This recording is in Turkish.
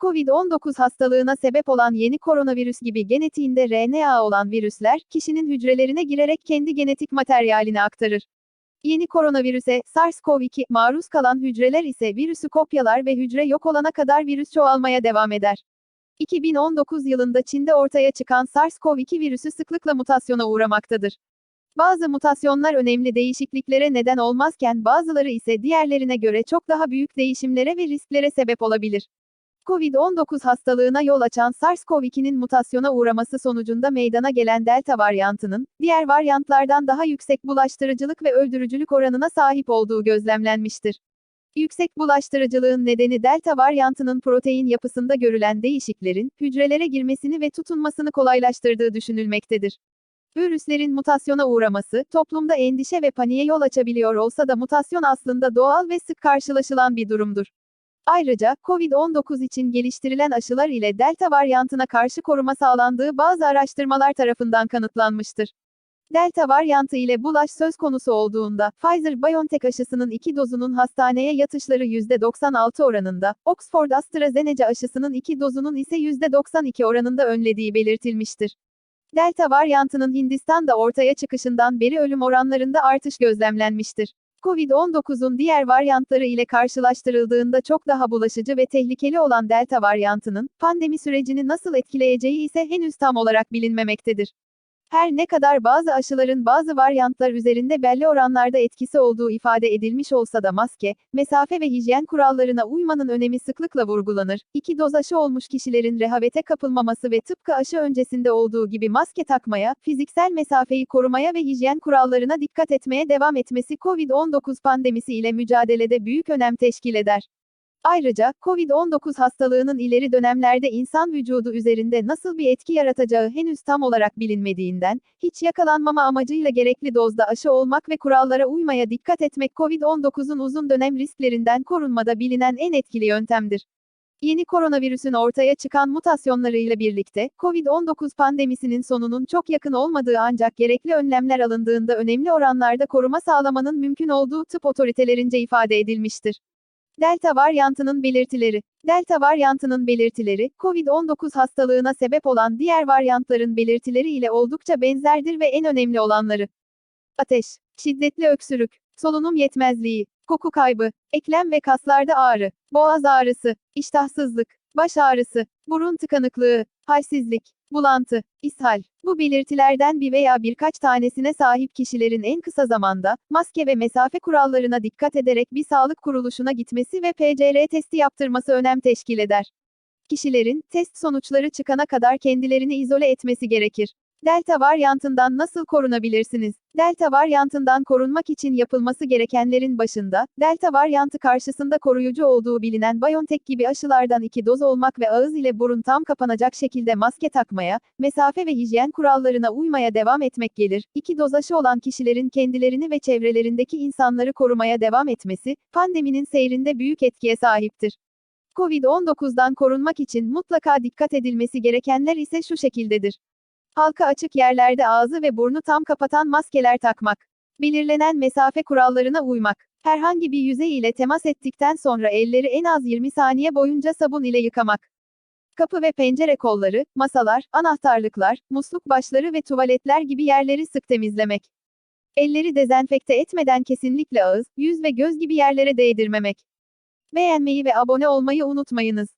Covid-19 hastalığına sebep olan yeni koronavirüs gibi genetiğinde RNA olan virüsler, kişinin hücrelerine girerek kendi genetik materyalini aktarır. Yeni koronavirüse, SARS-CoV-2, maruz kalan hücreler ise virüsü kopyalar ve hücre yok olana kadar virüs çoğalmaya devam eder. 2019 yılında Çin'de ortaya çıkan SARS-CoV-2 virüsü sıklıkla mutasyona uğramaktadır. Bazı mutasyonlar önemli değişikliklere neden olmazken bazıları ise diğerlerine göre çok daha büyük değişimlere ve risklere sebep olabilir. Covid-19 hastalığına yol açan SARS-CoV-2'nin mutasyona uğraması sonucunda meydana gelen Delta varyantının, diğer varyantlardan daha yüksek bulaştırıcılık ve öldürücülük oranına sahip olduğu gözlemlenmiştir. Yüksek bulaştırıcılığın nedeni Delta varyantının protein yapısında görülen değişiklerin, hücrelere girmesini ve tutunmasını kolaylaştırdığı düşünülmektedir. Virüslerin mutasyona uğraması, toplumda endişe ve paniğe yol açabiliyor olsa da mutasyon aslında doğal ve sık karşılaşılan bir durumdur. Ayrıca, COVID-19 için geliştirilen aşılar ile Delta varyantına karşı koruma sağlandığı bazı araştırmalar tarafından kanıtlanmıştır. Delta varyantı ile bulaş söz konusu olduğunda, Pfizer-BioNTech aşısının iki dozunun hastaneye yatışları %96 oranında, Oxford AstraZeneca aşısının iki dozunun ise %92 oranında önlediği belirtilmiştir. Delta varyantının Hindistan'da ortaya çıkışından beri ölüm oranlarında artış gözlemlenmiştir. Covid-19'un diğer varyantları ile karşılaştırıldığında çok daha bulaşıcı ve tehlikeli olan Delta varyantının, pandemi sürecini nasıl etkileyeceği ise henüz tam olarak bilinmemektedir. Her ne kadar bazı aşıların bazı varyantlar üzerinde belli oranlarda etkisi olduğu ifade edilmiş olsa da maske, mesafe ve hijyen kurallarına uymanın önemi sıklıkla vurgulanır. İki doz aşı olmuş kişilerin rehavete kapılmaması ve tıpkı aşı öncesinde olduğu gibi maske takmaya, fiziksel mesafeyi korumaya ve hijyen kurallarına dikkat etmeye devam etmesi COVID-19 pandemisi ile mücadelede büyük önem teşkil eder. Ayrıca, COVID-19 hastalığının ileri dönemlerde insan vücudu üzerinde nasıl bir etki yaratacağı henüz tam olarak bilinmediğinden, hiç yakalanmama amacıyla gerekli dozda aşı olmak ve kurallara uymaya dikkat etmek COVID-19'un uzun dönem risklerinden korunmada bilinen en etkili yöntemdir. Yeni koronavirüsün ortaya çıkan mutasyonlarıyla birlikte, COVID-19 pandemisinin sonunun çok yakın olmadığı ancak gerekli önlemler alındığında önemli oranlarda koruma sağlamanın mümkün olduğu tıp otoritelerince ifade edilmiştir. Delta varyantının belirtileri. Delta varyantının belirtileri, COVID-19 hastalığına sebep olan diğer varyantların belirtileri ile oldukça benzerdir ve en önemli olanları. Ateş, şiddetli öksürük, solunum yetmezliği, koku kaybı, eklem ve kaslarda ağrı, boğaz ağrısı, iştahsızlık, baş ağrısı, burun tıkanıklığı, halsizlik, bulantı, ishal. Bu belirtilerden bir veya birkaç tanesine sahip kişilerin en kısa zamanda, maske ve mesafe kurallarına dikkat ederek bir sağlık kuruluşuna gitmesi ve PCR testi yaptırması önem teşkil eder. Kişilerin, test sonuçları çıkana kadar kendilerini izole etmesi gerekir. Delta varyantından nasıl korunabilirsiniz? Delta varyantından korunmak için yapılması gerekenlerin başında, Delta varyantı karşısında koruyucu olduğu bilinen BioNTech gibi aşılardan iki doz olmak ve ağız ile burun tam kapanacak şekilde maske takmaya, mesafe ve hijyen kurallarına uymaya devam etmek gelir. İki doz aşı olan kişilerin kendilerini ve çevrelerindeki insanları korumaya devam etmesi, pandeminin seyrinde büyük etkiye sahiptir. Covid-19'dan korunmak için mutlaka dikkat edilmesi gerekenler ise şu şekildedir. Halka açık yerlerde ağzı ve burnu tam kapatan maskeler takmak. Belirlenen mesafe kurallarına uymak. Herhangi bir yüzey ile temas ettikten sonra elleri en az 20 saniye boyunca sabun ile yıkamak. Kapı ve pencere kolları, masalar, anahtarlıklar, musluk başları ve tuvaletler gibi yerleri sık temizlemek. Elleri dezenfekte etmeden kesinlikle ağız, yüz ve göz gibi yerlere değdirmemek. Beğenmeyi ve abone olmayı unutmayınız.